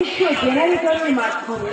বিশ্ব জেনারেটরের মাধ্যমে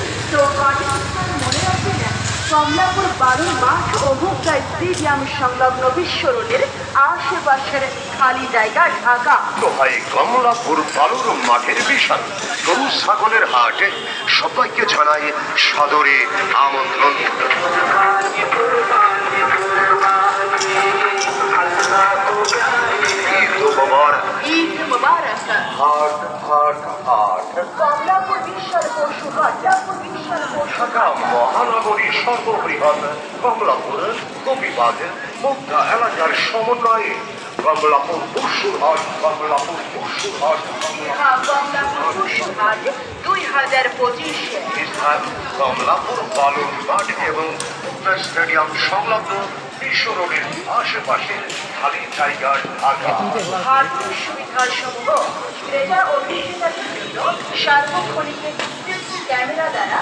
কমলাপুর বারুর মাঠ ও স্টেডিয়াম সংলগ্ন বিশ্বরণের আশেপাশের খালি জায়গা ঢাকা। হয় কমলাপুর বালুর মাঠের বিশাল গরু ছাগলের হাটে সবাইকে জানাই সাদরে আমন্ত্রণ। হাট কমলাপুর বিশাল পশু হাট ঢাকা মহানগরী সর্ববৃহৎ কমলাপুর কবিবাগ মুগ্ধা এলাকার সমন্বয়ে কমলাপুর পশুর হাট কমলাপুর পশুর হাট কমলাপুর হ্যাঁ, কমলাপুর পশু হাট দুই হাজার পঁচিশে স্থান কমলাপুর বালুর মাঠ এবং স্টেডিয়াম সংলগ্ন বিশ্ব রোডের আশেপাশে খালি জায়গা ঢাকা হার্টের সুবিধার সমূহ ক্রেতা ও জন্য সার্বক্ষণিক ক্যামেরা দ্বারা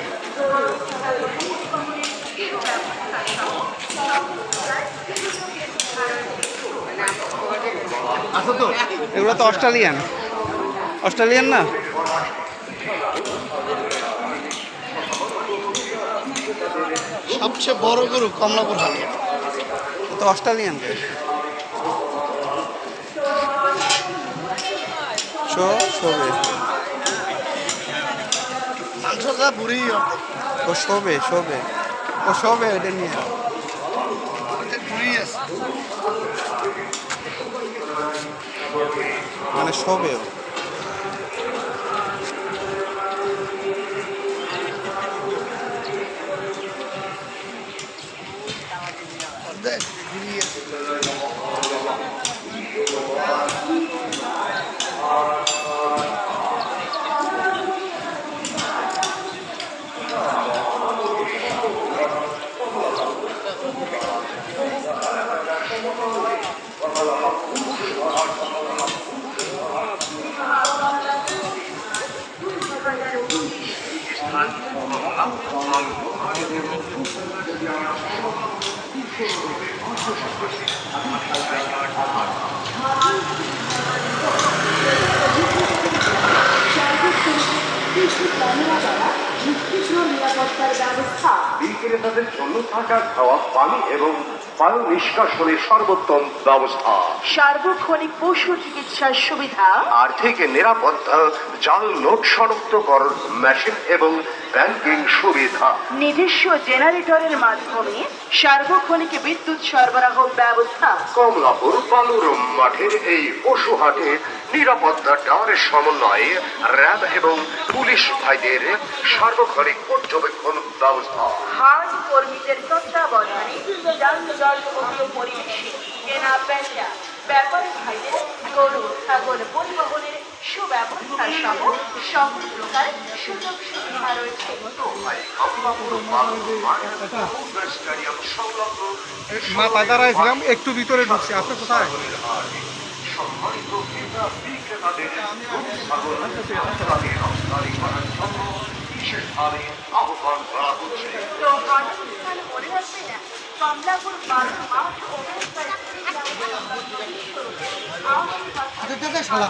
নি এগুলো তো অস্ট্রেলিয়ান। অস্ট্রেলিয়ান না? সবচেয়ে বড় গরু কমলাপুর হাটে। তো অস্ট্রেলিয়ান। শোবে। মাংসটা বুড়ি ও শোবে শোবে। ও শোবে এটা নিয়ে। বুড়ি আছে। মানে শোবে ও। দেখ বুড়ি আছে স্থান কমলাপুর বালুর মাঠ এবং উত্তর স্টেডিয়াম সংলগ্ন বিশ্ব বিক্রেতাদের জন্য থাকা খাওয়া পানি এবং বায়ু নিষ্কাশনের সর্বোত্তম ব্যবস্থা। সার্বক্ষণিক পশু চিকিৎসার সুবিধা। আর্থিক নিরাপত্তা জাল নোট শনাক্তকরণ মেশিন এবং ব্যাংকিং সুবিধা। নিজস্ব জেনারেটরের মাধ্যমে সার্বক্ষণিক বিদ্যুৎ সরবরাহ ব্যবস্থা। কমলাপুর বালুর মাঠের এই পশু হাটে নিরাপত্তা টাওয়ারের সমন্বয়ে র্যাব এবং পুলিশ ভাইদের সার্বক্ষণিক পর্যবেক্ষণ ব্যবস্থা। হাট কর্মীদের তত্ত্বাবধানে যানজটমুক্ত পরিবেশে কেনা বেচা ব্যাপারী ভাইদের গরু ছাগল পরিবহনের সুব্যবস্থা সহ সকল প্রকার সুযোগ সুবিধা রয়েছে। মা একটু ভিতরে ঢুকছি। আপনি কোথায়? সম্মানিত ক্রেতা বিক্রেতাদের গরু ছাগল রপ্তানি রপ্তানি করার জন্য বিশেষভাবে আহ্বান করা হচ্ছে। আশেপাশে শালা।